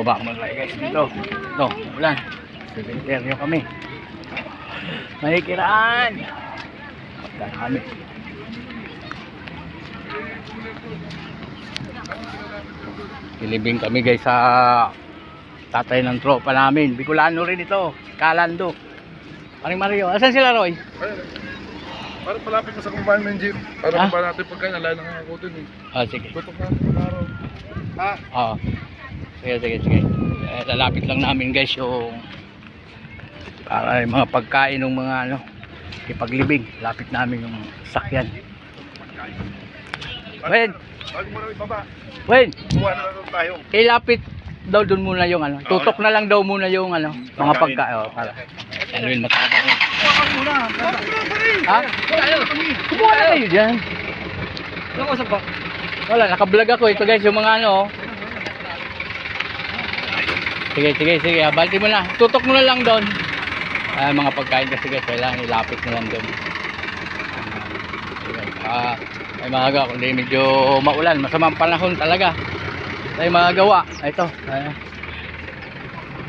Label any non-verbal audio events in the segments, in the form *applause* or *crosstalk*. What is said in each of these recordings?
Bumaba mo tayo guys dito. Ito, ulan. Cementerio kami. Mahikiraan. Punta na kami. Ilibing kami guys sa tatay ng tropa namin. Bicolano rin ito. Kalando. Paring Mario. Asan sila Roy? Para palapit na sa kumpahan ng jeep. Para Ah? kumpahan natin pagkain. Ala na nga ako dun eh. Ah, sige. Tutok na ng araw. Ha? Oo. Sige, sige, sige. Eh, lalapit lang namin guys yung para yung mga pagkain ng mga ano ipaglibing. Lapit namin yung sakyan. Wen. Wen, ilapit daw dun muna yung ano. Tutok na lang daw muna yung ano, mga pagkain. Oh, para. Ano yun, matabang yun. Ha? Kumuha na kayo dyan. Wala, nakablog ako. Ito guys, yung mga ano. Sige, sige, sige. ah, Balti mo na. Tutok mo na lang doon. Ah, mga pagkain kasi guys, kailangan ilapit na lang doon. Sige, Ah, ay mga kundi medyo maulan, masamang panahon talaga. Ay mga gawa. Ito. ah,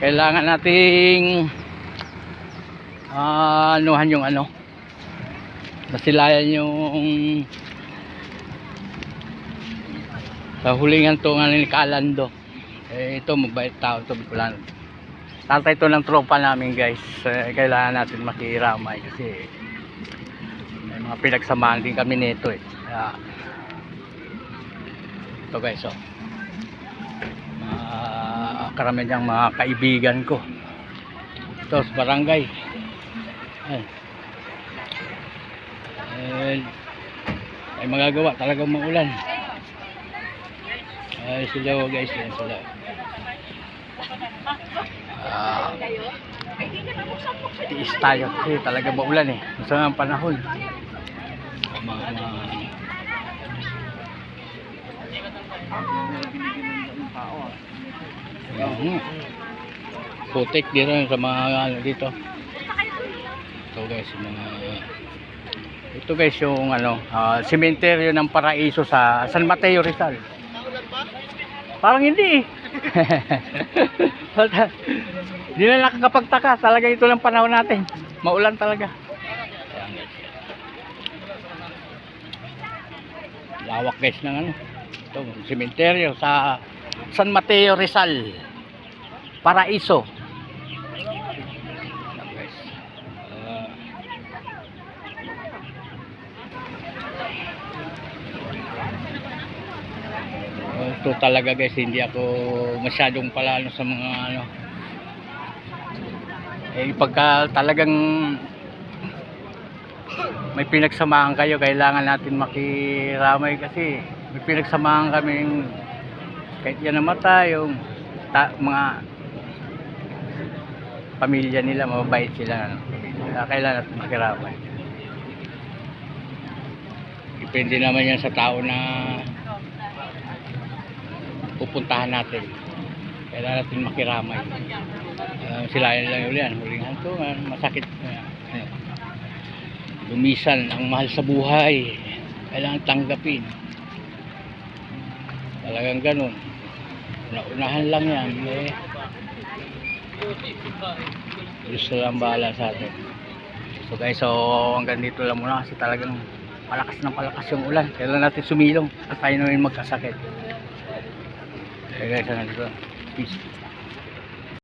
kailangan nating ah, anuhan yung ano. Masilayan yung sa hulingan to nga ni Kalando. Eh, ito mabait tao to Bicolano. Tatay to ng tropa namin guys. Eh, kailangan natin makiramay kasi may mga pinagsamahan din kami nito eh. Kaya, ito guys oh. Mga karamihan niyang mga kaibigan ko. Ito barangay. Ay. Eh, ay magagawa talagang maulan. Ay sila oh, guys, yan sila. Ah, tiis tayo kasi talaga maulan eh. Sa ang panahon. Mga, Mhm. Putik dito sa mga ano dito. Ito guys, mga ito guys yung ano, ah, sementeryo ng Paraiso sa San Mateo Rizal. Parang hindi eh. *laughs* Hindi na nakakapagtaka. Talaga ito lang panahon natin. Maulan talaga. Lawak guys ng ano. Ito, sementeryo sa San Mateo Rizal. Paraiso. Ayan guys. Ah, Ito talaga guys. Hindi ako masyadong palalo sa mga ano. Eh pagka talagang may pinagsamahan kayo kailangan natin makiramay kasi may pinagsamahan kaming kahit yan namatay yung ta, mga pamilya nila mababait sila ano, Kaya kailangan natin makiramay. Depende naman yan sa tao na pupuntahan natin. Kailangan natin makiramay. Uh, sila lang yun yan. Huling hantungan, masakit. Uh, lumisan ang mahal sa buhay. Kailangan tanggapin. Talagang ganun. Una-unahan lang yan. Eh, Diyos na lang bahala sa atin. So guys, so hanggang dito lang muna kasi talagang palakas ng palakas yung ulan. Kailangan natin sumilong at tayo na rin magkasakit. এখানে